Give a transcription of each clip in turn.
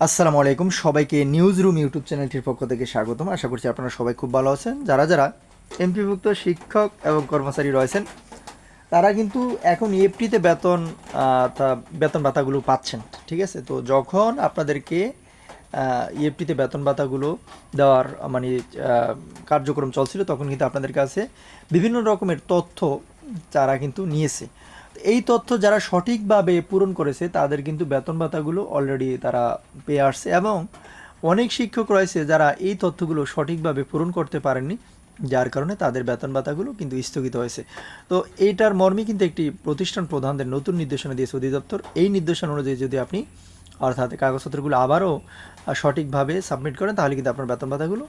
আসসালামু আলাইকুম। সবাইকে নিউজ রুম ইউটিউব চ্যানেলটির পক্ষ থেকে স্বাগতম। আশা করছি আপনারা সবাই খুব ভালো আছেন। যারা যারা এমপিভুক্ত শিক্ষক এবং কর্মচারী রয়েছেন, তারা কিন্তু এখন ইএফটিতে বেতন তা- বেতন ভাতাগুলো পাচ্ছেন, ঠিক আছে? তো যখন আপনাদেরকে ইএফটিতে বেতন ভাতাগুলো দেওয়ার মানে কার্যক্রম চলছিল, তখন কিন্তু আপনাদের কাছে বিভিন্ন রকমের তথ্য তারা কিন্তু নিয়েছে। এই তথ্য যারা সঠিকভাবে পূরণ করেছে, তাদের কিন্তু বেতন ভাতাগুলো অলরেডি তারা পেয়ে আসছে এবং অনেক শিক্ষক রয়েছে যারা এই তথ্যগুলো সঠিকভাবে পূরণ করতে পারেননি, যার কারণে তাদের বেতন ভাতাগুলো কিন্তু স্থগিত হয়েছে। তো এইটার মর্মে কিন্তু একটি প্রতিষ্ঠান প্রধানদের নতুন নির্দেশনা দিয়েছে অধিদপ্তর। এই নির্দেশনা অনুযায়ী যদি আপনি অর্থাৎ কাগজপত্রগুলো আবারও সঠিকভাবে সাবমিট করেন, তাহলে কিন্তু আপনার বেতন ভাতাগুলো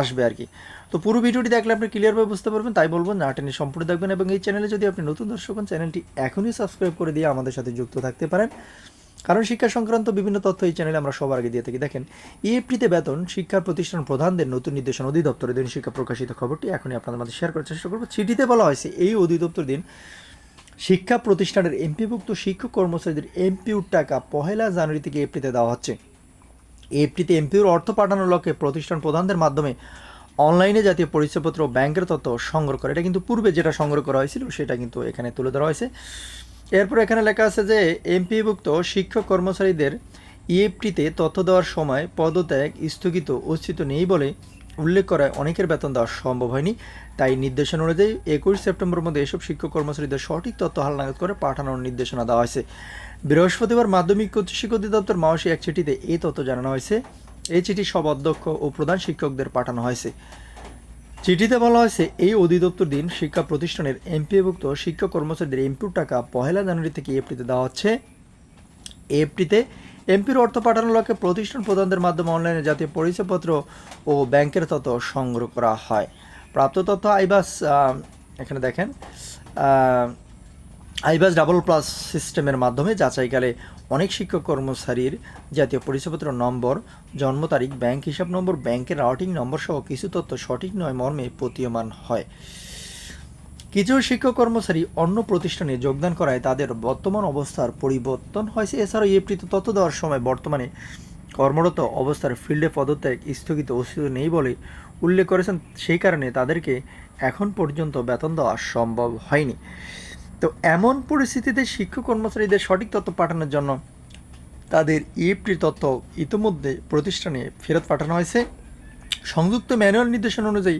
আসবে আর কি। তো পুরো ভিডিওটি দেখলে আপনি ক্লিয়ারভাবে বুঝতে পারবেন, তাই বলব না টেনে সম্পূর্ণ দেখবেন এবং এই চ্যানেলে যদি আপনি নতুন দর্শক হন চ্যানেলটি এখনই সাবস্ক্রাইব করে দিয়ে আমাদের সাথে যুক্ত থাকতে পারেন। কারণ শিক্ষা সংক্রান্ত বিভিন্ন তথ্য এই চ্যানেলে আমরা সবার আগে দিয়ে থাকি। দেখেন ইএফটিতে বেতন, শিক্ষা প্রতিষ্ঠান প্রধানদের নতুন নির্দেশন অধিদপ্তরের দিন শিক্ষা প্রকাশিত খবরটি এখনই আপনাদের মধ্যে শেয়ার করার চেষ্টা করব। চিঠিতে বলা হয়েছে, এই অধিদপ্তর দিন শিক্ষা প্রতিষ্ঠানের এমপিভুক্ত শিক্ষক কর্মচারীদের এমপিউর টাকা পহেলা জানুয়ারি থেকে এপ্রিতে দেওয়া হচ্ছে। এফটিতে এমপিউর অর্থ পাঠানোর লক্ষ্যে প্রতিষ্ঠান প্রধানদের মাধ্যমে অনলাইনে জাতীয় পরিচয়পত্র ব্যাংকের তথ্য সংগ্রহ করে। এটা কিন্তু পূর্বে যেটা সংগ্রহ করা হয়েছিল, সেটা কিন্তু এখানে তুলে ধরা হয়েছে। এরপর এখানে লেখা আছে যে, এমপিভুক্ত শিক্ষক কর্মচারীদের ইএফটিতে তথ্য দেওয়ার সময় পদত্যাগ স্থগিত অস্তিত্ব নেই বলে উল্লেখ করায় অনেকের বেতন দেওয়া সম্ভব হয়নি। তাই নির্দেশনা অনুযায়ী একুশ সেপ্টেম্বর মধ্যে এসব শিক্ষক কর্মচারীদের সঠিক তথ্য হালনাগাদ করে পাঠানোর নির্দেশনা দেওয়া হয়েছে। বৃহস্পতিবার মাধ্যমিক উচ্চ শিক্ষা অধিদপ্তর মাওসী এক চিঠিতে এই তথ্য জানানো হয়েছে। এই চিঠি সব অধ্যক্ষ ও প্রধান শিক্ষকদের পাঠানো হয়েছে। চিঠিতে বলা হয়েছে, এই অধিদপ্তর দিন শিক্ষা প্রতিষ্ঠানের এমপিভুক্ত শিক্ষক কর্মচারীদের এমপির টাকা পহেলা জানুয়ারি থেকে এপ্রিতে দেওয়া হচ্ছে। এফটিতে এমপির অর্থ পাঠানোর লক্ষ্যে প্রতিষ্ঠান প্রধানদের মাধ্যমে অনলাইনে জাতীয় পরিচয়পত্র ও ব্যাংকের তথ্য সংগ্রহ করা হয়। প্রাপ্ত তথ্য আইবাস এখানে দেখেন আইবাস ডাবল প্লাস সিস্টেমের মাধ্যমে যাচাইকালে অনেক শিক্ষক কর্মচারীর জাতীয় পরিচয়পত্র নম্বর, জন্ম তারিখ, ব্যাংক হিসাব নম্বর, ব্যাংকের রাউটিং নম্বর সহ কিছু তথ্য সঠিক নয় মর্মে প্রতীয়মান হয়। কিছু শিক্ষক কর্মচারী অন্য প্রতিষ্ঠানে যোগদান করায় তাদের বর্তমান অবস্থার পরিবর্তন হয়েছে। এছাড়াও এপ্রিতে তথ্য দেওয়ার সময় বর্তমানে কর্মরত অবস্থার ফিল্ডে পদত্যাগ স্থগিত অস্তিত্ব নেই বলে উল্লেখ করেছেন। সেই কারণে তাদেরকে এখন পর্যন্ত বেতন দেওয়া সম্ভব হয়নি। তো এমন পরিস্থিতিতে শিক্ষক কর্মচারীদের সঠিক তথ্য পাঠানোর জন্য তাদের ইএফটির তথ্য ইতিমধ্যে প্রতিষ্ঠানে ফেরত পাঠানো হয়েছে। সংযুক্ত ম্যানুয়াল নির্দেশনা অনুযায়ী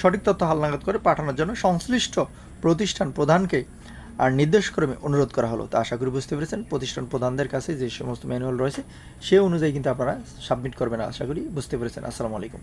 সঠিক তথ্য হালনাগাদ করে পাঠানোর জন্য সংশ্লিষ্ট প্রতিষ্ঠান প্রধানকে আর নির্দেশক্রমে অনুরোধ করা হলো। তা আশা করি বুঝতে পেরেছেন, প্রতিষ্ঠান প্রধানদের কাছে যে সমস্ত ম্যানুয়াল রয়েছে, সে অনুযায়ী কিন্তু আপনারা সাবমিট করবেন। আশা করি বুঝতে পেরেছেন। আসসালামু আলাইকুম।